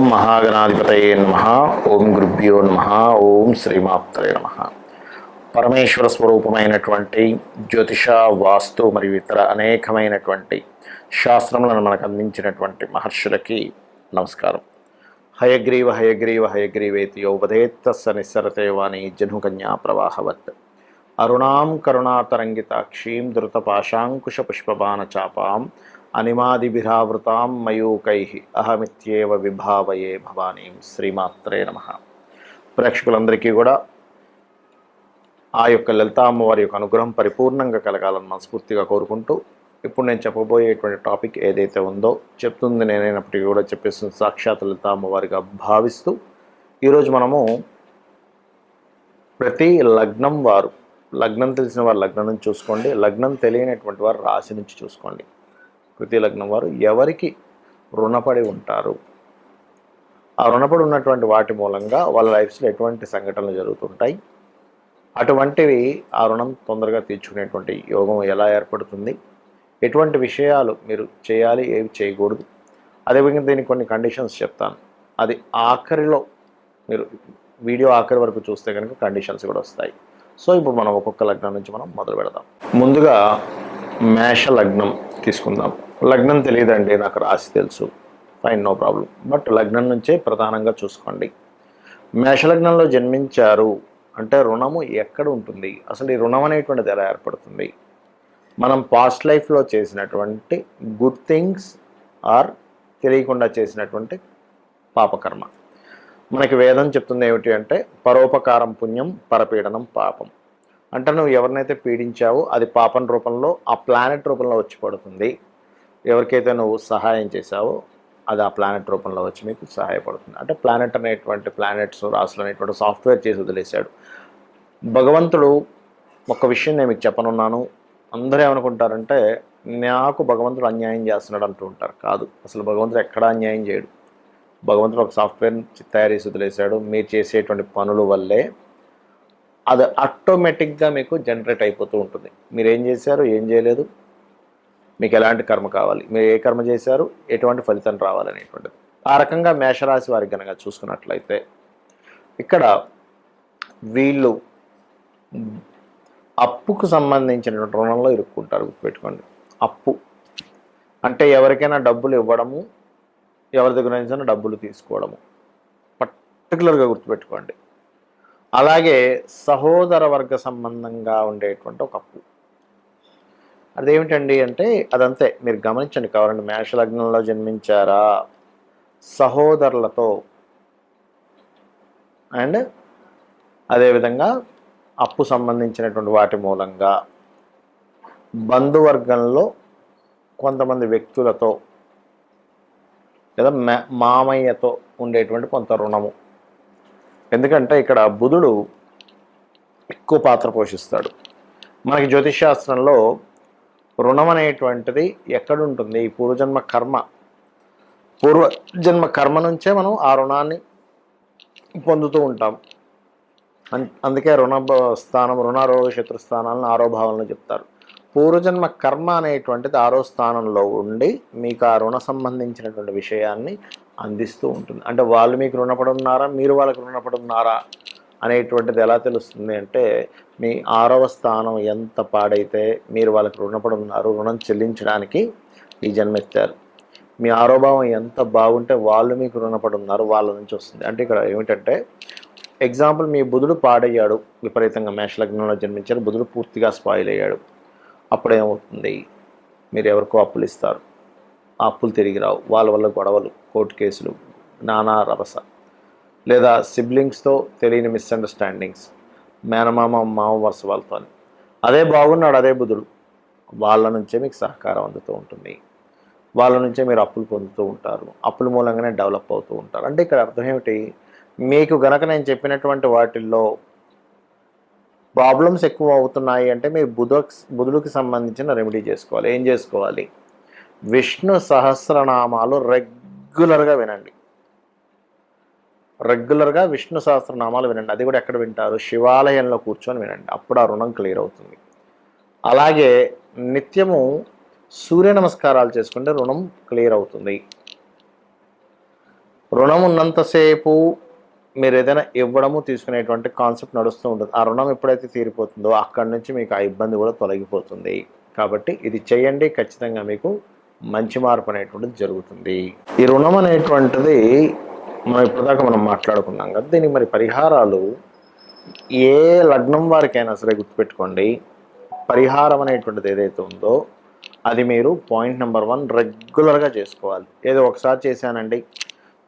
ఓం మహాగణాధిపతయే నమ. ఓం గురుభ్యో నమ. ఓం శ్రీమాప్తరే నమ. పరమేశ్వర స్వరూపమైనటువంటి జ్యోతిష వాస్తు మరియు ఇతర అనేకమైనటువంటి శాస్త్రములను మనకు అందించినటువంటి మహర్షులకి నమస్కారం. హయగ్రీవ హయగ్రీవ హయగ్రీవేతి యోపదేత్తస్స నిస్సరతే జనుకన్యా ప్రవాహవత్. అరుణాం కరుణాతరంగితాక్షీం ధృతపాశాంకుశపుష్పబాణచాపాం అనిమాదిభిరావృతాం మయూకై అహమిత్యేవ విభావయే భవానీం శ్రీమాత్రే నమ. ప్రేక్షకులందరికీ కూడా ఆ యొక్క లలితా అమ్మవారి యొక్క అనుగ్రహం పరిపూర్ణంగా కలగాలని మనస్ఫూర్తిగా కోరుకుంటూ ఇప్పుడు నేను చెప్పబోయేటువంటి టాపిక్ ఏదైతే ఉందో చెప్తుంది నేనైనప్పటికీ కూడా చెప్పేస్తుంది సాక్షాత్ లలితా అమ్మవారిగా భావిస్తూ ఈరోజు మనము ప్రతి లగ్నం వారు లగ్నం తెలిసిన వారు లగ్నం నుంచి చూసుకోండి లగ్నం తెలియనటువంటి వారు రాశి నుంచి చూసుకోండి. ప్రతి లగ్నం వారు ఎవరికి రుణపడి ఉంటారు? ఆ రుణపడి ఉన్నటువంటి వాటి మూలంగా వాళ్ళ లైఫ్స్లో ఎటువంటి సంఘటనలు జరుగుతుంటాయి? అటువంటివి ఆ రుణం తొందరగా తీర్చుకునేటువంటి యోగం ఎలా ఏర్పడుతుంది? ఎటువంటి విషయాలు మీరు చేయాలి ఏవి చేయకూడదు? అదేవిధంగా దీనికి కొన్ని కండిషన్స్ చెప్తాను. అది ఆఖరిలో మీరు వీడియో ఆఖరి వరకు చూస్తే కనుక కండిషన్స్ కూడా వస్తాయి. సో ఇప్పుడు మనం ఒక్కొక్క లగ్నం నుంచి మనం మొదలు పెడదాం. ముందుగా మేష లగ్నం తీసుకుందాం. లగ్నం తెలియదండి నాకు రాసి తెలుసు. ఫైన్ నో ప్రాబ్లం బట్ లగ్నం నుంచే ప్రధానంగా చూసుకోండి. మేషలగ్నంలో జన్మించారు అంటే రుణము ఎక్కడ ఉంటుంది? అసలు ఈ రుణం అనేటువంటిది ఎలా ఏర్పడుతుంది? మనం పాస్ట్ లైఫ్లో చేసినటువంటి గుడ్ థింగ్స్ ఆర్ తెలియకుండా చేసినటువంటి పాపకర్మ. మనకి వేదం చెప్తుంది ఏమిటి అంటే పరోపకారం పుణ్యం పరపీడనం పాపం. అంటే నువ్వు ఎవరినైతే పీడించావో అది పాపం రూపంలో ఆ ప్లానెట్ రూపంలో వచ్చి పడుతుంది. ఎవరికైతే నువ్వు సహాయం చేశావో అది ఆ ప్లానెట్ రూపంలో వచ్చి మీకు సహాయపడుతుంది. అంటే ప్లానెట్ అనేటువంటి ప్లానెట్స్ రాసులు అనేటువంటి సాఫ్ట్వేర్ చేసి వదిలేశాడు. భగవంతుడు ఒక విషయం నేను మీకు చెప్పనున్నాను. అందరూ ఏమనుకుంటారంటే నాకు భగవంతుడు అన్యాయం చేస్తున్నాడు అంటూ ఉంటారు. కాదు అసలు భగవంతుడు ఎక్కడా అన్యాయం చేయడు. భగవంతుడు ఒక సాఫ్ట్వేర్ తయారు చేసి వదిలేశాడు. మీరు చేసేటువంటి పనుల వల్లే అది ఆటోమేటిక్గా మీకు జనరేట్ అయిపోతూ ఉంటుంది. మీరు ఏం చేశారు? ఏం చేయలేదు? మీకు ఎలాంటి కర్మ కావాలి? మీరు ఏ కర్మ చేశారు? ఎటువంటి ఫలితం రావాలనేటువంటిది. ఆ రకంగా మేషరాశి వారికి కనుక చూసుకున్నట్లయితే ఇక్కడ వీళ్ళు అప్పుకు సంబంధించినటువంటి రుణంలో ఇరుక్కుంటారు గుర్తుపెట్టుకోండి. అప్పు. అంటే ఎవరికైనా డబ్బులు ఇవ్వడము ఎవరి దగ్గర నుంచి డబ్బులు తీసుకోవడము. పర్టికులర్గా గుర్తుపెట్టుకోండి. అలాగే సహోదర వర్గ సంబంధంగా ఉండేటువంటి ఒక అప్పు. అదేమిటండి అంటే అదంతే మీరు గమనించండి కావాలండి మేషలగ్నంలో జన్మించారా? సహోదరులతో. అండ్ అదేవిధంగా అప్పు సంబంధించినటువంటి వాటి మూలంగా. బంధువర్గంలో కొంతమంది వ్యక్తులతో లేదా మామయ్యతో ఉండేటువంటి కొంత రుణము. ఎందుకంటే ఇక్కడ బుధుడు ఎక్కువ పాత్ర పోషిస్తాడు. మనకి జ్యోతిష్ శాస్త్రంలో రుణం అనేటువంటిది ఎక్కడుంటుంది? పూర్వజన్మ కర్మ. పూర్వజన్మ కర్మ నుంచే మనం ఆ రుణాన్ని పొందుతూ ఉంటాం. అందుకే రుణ స్థానం రుణారోగ శత్రుస్థానాలను ఆరోభావాలను చెప్తారు. పూర్వజన్మ కర్మ అనేటువంటిది ఆరో స్థానంలో ఉండి మీకు ఆ రుణ సంబంధించినటువంటి విషయాన్ని అందిస్తూ ఉంటుంది. అంటే వాళ్ళు మీకు రుణపడి ఉన్నారా మీరు వాళ్ళకి రుణపడి ఉన్నారా అనేటువంటిది ఎలా తెలుస్తుంది అంటే మీ ఆరవ స్థానం ఎంత పాడైతే మీరు వాళ్ళకి రుణపడి ఉన్నారు రుణం చెల్లించడానికి ఈ జన్మెత్తారు. మీ ఆరోభావం ఎంత బాగుంటే వాళ్ళు మీకు రుణపడి ఉన్నారు వాళ్ళ నుంచి వస్తుంది. అంటే ఇక్కడ ఏమిటంటే ఎగ్జాంపుల్ మీ బుధుడు పాడయ్యాడు. విపరీతంగా మేషలగ్నంలో జన్మించారు. బుధుడు పూర్తిగా స్పాయిల్ అయ్యాడు. అప్పుడేమవుతుంది మీరు ఎవరికో అప్పులు ఇస్తారు. ఆ అప్పులు తిరిగి రావు. వాళ్ళ వల్ల గొడవలు కోర్టు కేసులు నానా రభస. లేదా సిబ్లింగ్స్తో తెలియని మిస్అండర్స్టాండింగ్స్ మేనమామ మామ వరుస వాళ్ళతో అదే బాగున్నాడు అదే బుధుడు. వాళ్ళ నుంచే మీకు సహకారం అందుతూ ఉంటుంది. వాళ్ళ నుంచే మీరు అప్పులు పొందుతూ ఉంటారు. అప్పుల మూలంగానే డెవలప్ అవుతూ ఉంటారు. అంటే ఇక్కడ అర్థం ఏమిటి? మీకు గనక నేను చెప్పినటువంటి వాటిల్లో ప్రాబ్లమ్స్ ఎక్కువ అవుతున్నాయి అంటే మీరు బుధ బుధుడికి సంబంధించిన రెమెడీ చేసుకోవాలి. ఏం చేసుకోవాలి? విష్ణు సహస్రనామాలు రెగ్యులర్గా వినండి. రెగ్యులర్గా విష్ణు సహస్రనామాలు వినండి. అది కూడా ఎక్కడ వింటారు? శివాలయంలో కూర్చొని వినండి. అప్పుడు ఆ రుణం క్లియర్ అవుతుంది. అలాగే నిత్యము సూర్య నమస్కారాలు చేసుకుంటే రుణం క్లియర్ అవుతుంది. రుణం ఉన్నంతసేపు మీరు ఏదైనా ఇవ్వడము తీసుకునేటువంటి కాన్సెప్ట్ నడుస్తూ ఉంటుంది. ఆ రుణం ఎప్పుడైతే తీరిపోతుందో అక్కడి నుంచి మీకు ఆ ఇబ్బంది కూడా తొలగిపోతుంది. కాబట్టి ఇది చేయండి ఖచ్చితంగా మీకు మంచి మార్పు అనేటువంటిది జరుగుతుంది. ఈ రుణం అనేటువంటిది మనం ఇప్పటిదాకా మనం మాట్లాడుకున్నాం కదా దీనికి మరి పరిహారాలు ఏ లగ్నం వారికైనా సరే గుర్తుపెట్టుకోండి. పరిహారం అనేటువంటిది ఏదైతే ఉందో అది మీరు పాయింట్ నెంబర్ వన్ రెగ్యులర్గా చేసుకోవాలి. ఏదో ఒకసారి చేశానండి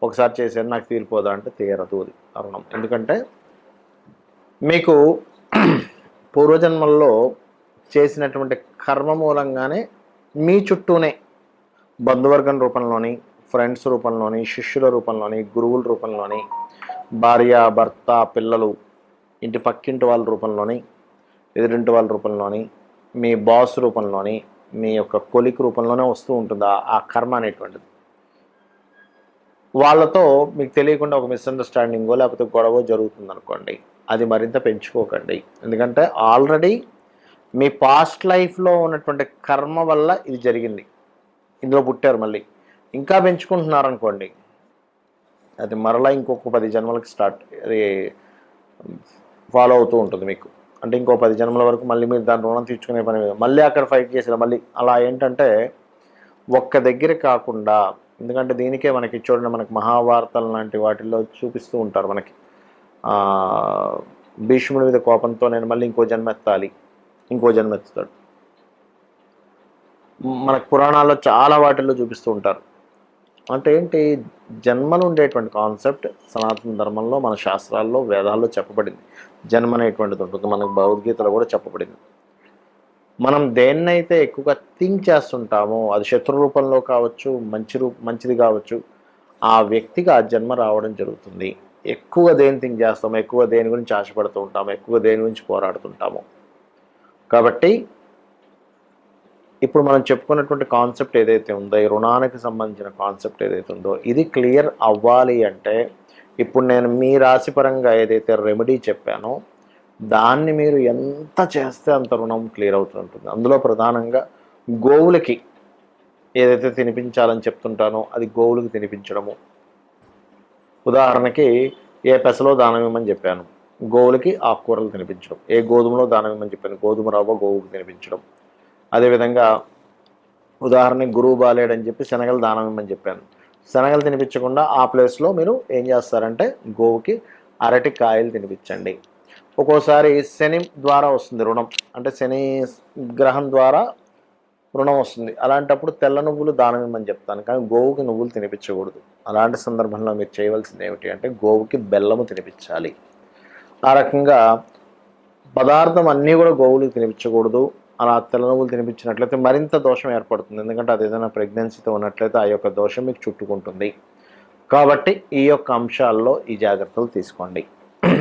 ఒకసారి చేశాను నాకు తీరిపోదా అంటే తీరదు అది ఆ ఎందుకంటే మీకు పూర్వజన్మల్లో చేసినటువంటి కర్మ మూలంగానే మీ చుట్టూనే బంధువర్గం రూపంలోని ఫ్రెండ్స్ రూపంలోని శిష్యుల రూపంలోని గురువుల రూపంలోని భార్య భర్త పిల్లలు ఇంటి పక్కింటి వాళ్ళ రూపంలోని ఎదురింటి వాళ్ళ రూపంలోని మీ బాస్ రూపంలోని మీ యొక్క కొలిక్ రూపంలోనే వస్తూ ఉంటుందా? ఆ కర్మ అనేటువంటిది. వాళ్ళతో మీకు తెలియకుండా ఒక మిస్అండర్స్టాండింగో లేకపోతే గొడవ జరుగుతుంది అనుకోండి అది మరింత పెంచుకోకండి. ఎందుకంటే ఆల్రెడీ మీ పాస్ట్ లైఫ్లో ఉన్నటువంటి కర్మ వల్ల ఇది జరిగింది. ఇందులో పుట్టారు మళ్ళీ. ఇంకా పెంచుకుంటున్నారు అనుకోండి అది మరలా ఇంకొక పది జన్మలకి స్టార్ట్ అది ఫాలో అవుతూ ఉంటుంది మీకు. అంటే ఇంకో పది జన్మల వరకు మళ్ళీ మీరు దాని రుణం తీర్చుకునే పని మీద మళ్ళీ అక్కడ ఫైట్ చేసిన మళ్ళీ అలా ఏంటంటే ఒక్క దగ్గర కాకుండా ఎందుకంటే దీనికే మనకి చూడండి మనకి మహాభారతం లాంటి వాటిల్లో చూపిస్తూ ఉంటారు మనకి. భీష్ముడి మీద కోపంతో నేను మళ్ళీ ఇంకో జన్మ ఎత్తాలి ఇంకో జన్మెత్తుతాడు మనకు పురాణాల్లో చాలా వాటిల్లో చూపిస్తూ ఉంటారు. అంటే ఏంటి జన్మలు ఉండేటువంటి కాన్సెప్ట్ సనాతన ధర్మంలో మన శాస్త్రాల్లో వేదాల్లో చెప్పబడింది. జన్మ అనేటువంటిది ఉంటుంది. మనకు భగవద్గీతలో కూడా చెప్పబడింది. మనం దేన్నైతే ఎక్కువగా థింక్ చేస్తుంటామో అది శత్రు రూపంలో కావచ్చు మంచి రూప మంచిది కావచ్చు ఆ వ్యక్తికి ఆ జన్మ రావడం జరుగుతుంది. ఎక్కువ దేని థింక్ చేస్తాము ఎక్కువ దేని గురించి ఆశపడుతూ ఉంటాము ఎక్కువ దేని గురించి పోరాడుతుంటాము. కాబట్టి ఇప్పుడు మనం చెప్పుకున్నటువంటి కాన్సెప్ట్ ఏదైతే ఉందో ఈ రుణానికి సంబంధించిన కాన్సెప్ట్ ఏదైతే ఉందో ఇది క్లియర్ అవ్వాలి అంటే ఇప్పుడు నేను మీ రాశిపరంగా ఏదైతే రెమెడీ చెప్పానో దాన్ని మీరు ఎంత చేస్తే అంత రుణం క్లియర్ అవుతుంటుంది. అందులో ప్రధానంగా గోవులకి ఏదైతే తినిపించాలని చెప్తుంటానో అది గోవులకు తినిపించడము. ఉదాహరణకి ఏ పెసలో దానం ఇవ్వమని చెప్పాను. గోవులకి ఆకుకూరలు తినిపించడం. ఏ గోధుమలో దానం ఇవ్వమని చెప్పాను. గోధుమ రవ్వ గోవుకి తినిపించడం. అదేవిధంగా ఉదాహరణకి గురువు బాలేడని చెప్పి శనగలు దానం ఇవ్వమని చెప్పాను. శనగలు తినిపించకుండా ఆ ప్లేస్లో మీరు ఏం చేస్తారంటే గోవుకి అరటి కాయలు తినిపించండి. ఒక్కోసారి శని ద్వారా వస్తుంది రుణం. అంటే శని గ్రహం ద్వారా రుణం వస్తుంది. అలాంటప్పుడు తెల్ల నువ్వులు దానం ఇవ్వమని చెప్తాను. కానీ గోవుకి నువ్వులు తినిపించకూడదు. అలాంటి సందర్భంలో మీరు చేయవలసింది ఏమిటి అంటే గోవుకి బెల్లము తినిపించాలి. ఆ రకంగా పదార్థం అన్నీ కూడా గోవులకు తినిపించకూడదు. అలా తెల్ల నువ్వులు తినిపించినట్లయితే మరింత దోషం ఏర్పడుతుంది. ఎందుకంటే అది ఏదైనా ప్రెగ్నెన్సీతో ఉన్నట్లయితే ఆ యొక్క దోషం మీకు చుట్టుకుంటుంది. కాబట్టి ఈ యొక్క అంశాల్లో ఈ జాగ్రత్తలు తీసుకోండి.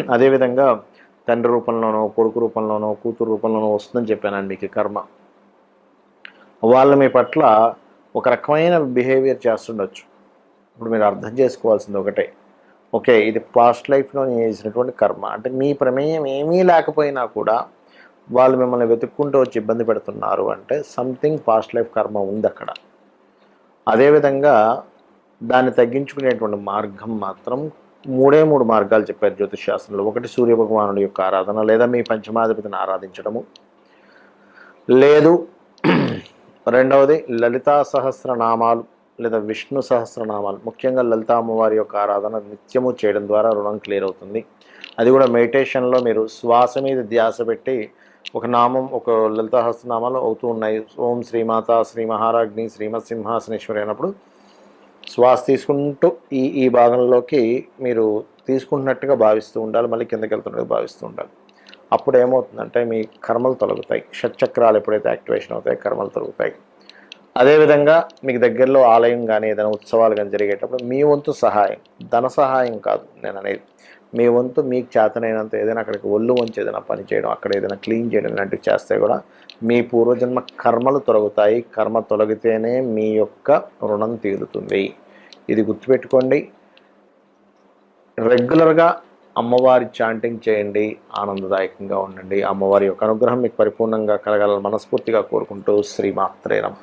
అదేవిధంగా తండ్రి రూపంలోనో కొడుకు రూపంలోనో కూతురు రూపంలోనో వస్తుందని చెప్పానండి మీకు కర్మ. వాళ్ళు మీ పట్ల ఒక రకమైన బిహేవియర్ చేస్తుండొచ్చు. ఇప్పుడు మీరు అర్థం చేసుకోవాల్సింది ఒకటే. ఓకే ఇది పాస్ట్ లైఫ్లో నేను చేసినటువంటి కర్మ. అంటే మీ ప్రమేయం ఏమీ లేకపోయినా కూడా వాళ్ళు మిమ్మల్ని వెతుక్కుంటూ వచ్చి ఇబ్బంది పెడుతున్నారు అంటే సంథింగ్ పాస్ట్ లైఫ్ కర్మ ఉంది అక్కడ. అదేవిధంగా దాన్ని తగ్గించుకునేటువంటి మార్గం మాత్రం మూడే మూడు మార్గాలు చెప్పారు జ్యోతిష్ శాస్త్రంలో. ఒకటి సూర్య భగవానుడి యొక్క ఆరాధన లేదా మీ పంచమాధిపతిని ఆరాధించడము. లేదు రెండవది లలితా సహస్రనామాలు లేదా విష్ణు సహస్రనామాలు. ముఖ్యంగా లలితా అమ్మవారి యొక్క ఆరాధన నిత్యము చేయడం ద్వారా రుణం క్లియర్ అవుతుంది. అది కూడా మెడిటేషన్లో మీరు శ్వాస మీద ధ్యాస పెట్టి ఒక నామం ఒక లలితా సహస్రనామాలు అవుతూ ఉన్నాయి. ఓం శ్రీమాత శ్రీ మహారాజ్ని శ్రీమత్ సింహాసనేశ్వరి అయినప్పుడు శ్వాస తీసుకుంటూ ఈ ఈ భాగంలోకి మీరు తీసుకుంటున్నట్టుగా భావిస్తూ ఉండాలి మళ్ళీ కిందకి వెళ్తున్నట్టు భావిస్తూ ఉండాలి. అప్పుడు ఏమవుతుందంటే మీ కర్మలు తొలగుతాయి. షట్చక్రాలు ఎప్పుడైతే యాక్టివేషన్ అవుతాయి కర్మలు తొలగుతాయి. అదేవిధంగా మీకు దగ్గరలో ఆలయం కానీ ఏదైనా ఉత్సవాలు కానీ జరిగేటప్పుడు మీ వంతు సహాయం ధన సహాయం కాదు నేను అనేది. మీ వంతు మీకు చేతనైనంత ఏదైనా అక్కడికి ఒళ్ళు వంచి ఏదైనా పని చేయడం అక్కడ ఏదైనా క్లీన్ చేయడం ఇలాంటివి చేస్తే కూడా మీ పూర్వజన్మ కర్మలు తొలగుతాయి. కర్మ తొలగితేనే మీ యొక్క రుణం తీరుతుంది. ఇది గుర్తుపెట్టుకోండి. రెగ్యులర్గా అమ్మవారి చాంటింగ్ చేయండి ఆనందదాయకంగా ఉండండి. అమ్మవారి యొక్క అనుగ్రహం మీకు పరిపూర్ణంగా కలగాలని మనస్ఫూర్తిగా కోరుకుంటూ శ్రీమాత్రే నమ.